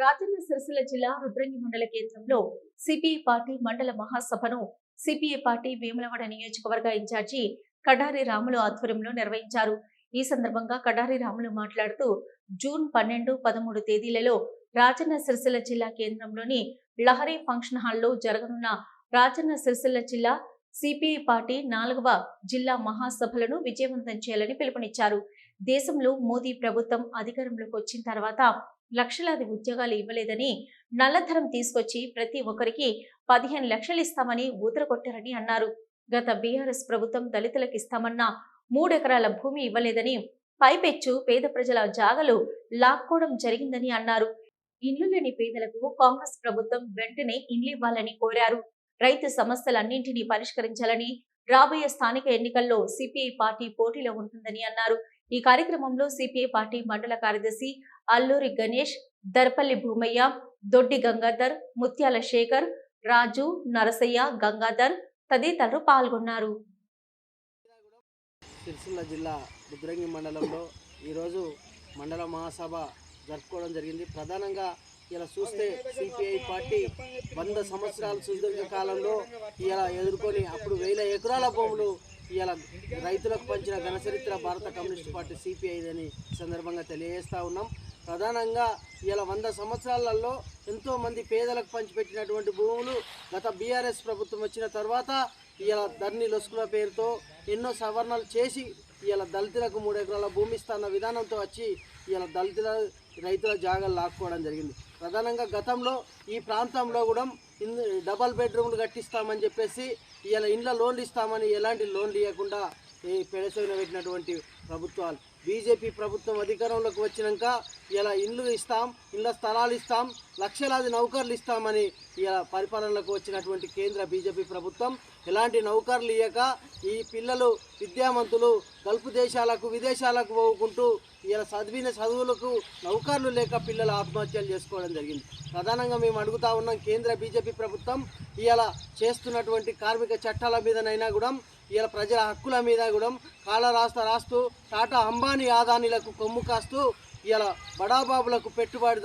రాజన్న సిరిసిల్ల జిల్లా రుద్రంగి మండల కేంద్రంలో సిపిఐ పార్టీ మండల మహాసభను సిపిఐ పార్టీ వేములవాడ నియోజకవర్గ ఇన్ఛార్జి కడారి రాములు ఆధ్వర్యంలో నిర్వహించారు. ఈ సందర్భంగా కడారి రాములు మాట్లాడుతూ జూన్ పన్నెండు పదమూడు తేదీలలో రాజన్న సిరిసిల్ల జిల్లా కేంద్రంలోని లహరి ఫంక్షన్ హాల్లో జరగనున్న రాజన్న సిరిసిల్ల జిల్లా సిపిఐ పార్టీ నాలుగవ జిల్లా మహాసభలను విజయవంతం చేయాలని పిలుపునిచ్చారు. దేశంలో మోదీ ప్రభుత్వం అధికారంలోకి వచ్చిన తర్వాత లక్షలాది ఉద్యోగాలు ఇవ్వలేదని నల్లధనం తీసుకొచ్చి ప్రతి ఒక్కరికి పదిహేను లక్షలు ఇస్తామని ఊదరగొట్టారని అన్నారు. గత బీఆర్ఎస్ ప్రభుత్వం దళితులకు ఇస్తామన్న మూడెకరాల భూమి ఇవ్వలేదని పైపెచ్చు పేద ప్రజల జాగలు లాక్కోవడం జరిగిందని అన్నారు. ఇల్లు లేని పేదలకు కాంగ్రెస్ ప్రభుత్వం వెంటనే ఇల్లు ఇవ్వాలని కోరారు. రైతు సమస్యలన్నింటినీ పరిష్కరించాలని రాబోయే స్థానిక ఎన్నికల్లో సిపిఐ పార్టీ పోటీలో ఉంటుందని అన్నారు. ఈ కార్యక్రమంలో సిపిఐ పార్టీ మండల కార్యదర్శి అల్లూరి గణేష్ దర్పల్లి భూమయ్య దొడ్డి గంగాధర్ ముత్యాల శేఖర్ రాజు నరసయ్య గంగాధర్ తదితరులు పాల్గొన్నారు. సిరిసిల్ల జిల్లా బుద్రంగి మండలంలో ఈరోజు మండల మహాసభ జరుపుకోవడం జరిగింది. ప్రధానంగా ఇలా చూస్తే సిపిఐ పార్టీ వంద సంవత్సరాల సుదీర్ఘ కాలంలో ఇలా ఎదుర్కొని అప్పుడు వేల ఎకరాల భూములు ఇలా రైతులకు పంచిన ఘనచరిత్ర భారత కమ్యూనిస్ట్ పార్టీ సిపిఐదని సందర్భంగా తెలియజేస్తా ఉన్నాం. ప్రధానంగా ఇలా వంద సంవత్సరాలలో ఎంతోమంది పేదలకు పంచిపెట్టినటువంటి భూములు గత బీఆర్ఎస్ ప్రభుత్వం వచ్చిన తర్వాత ఇలా ధర్ని లొసుకుల పేరుతో ఎన్నో సవరణలు చేసి ఇలా దళితులకు మూడు ఎకరాల భూమి ఇస్తాన్న విధానంతో వచ్చి ఇలా దళితుల రైతుల జాగాలు లాక్కోవడం జరిగింది. ప్రధానంగా గతంలో ఈ ప్రాంతంలో కూడా డబల్ బెడ్రూమ్లు కట్టిస్తామని చెప్పేసి ఇలా ఇండ్ల లోన్లు ఇస్తామని ఎలాంటి లోన్లు ఇవ్వకుండా ఈ పెడసవిన పెట్టినటువంటి ప్రభుత్వాలు. బీజేపీ ప్రభుత్వం అధికారంలోకి వచ్చినాక ఇలా ఇండ్లు ఇస్తాం ఇళ్ళ స్థలాలు ఇస్తాం లక్షలాది నౌకర్లు ఇస్తామని ఇలా పరిపాలనలోకి వచ్చినటువంటి కేంద్ర బీజేపీ ప్రభుత్వం ఎలాంటి నౌకర్లు ఇవ్వక ఈ పిల్లలు విద్యావంతులు గల్ఫ్ దేశాలకు విదేశాలకు పోవుకుంటూ ఇలా చదివిన చదువులకు నౌకర్లు లేక పిల్లలు ఆత్మహత్యలు చేసుకోవడం జరిగింది. ప్రధానంగా మేము అడుగుతా ఉన్నాం కేంద్ర బీజేపీ ప్రభుత్వం ఇలా చేస్తున్నటువంటి కార్మిక చట్టాల మీదనైనా కూడా ఇలా ప్రజల హక్కుల మీద కూడా కాళ్ళ రాస్తా రాస్తూ టాటా అంబానీ ఆదానీలకు కొమ్ము కాస్తూ ఇలా బడాబాబులకు పెట్టుబడి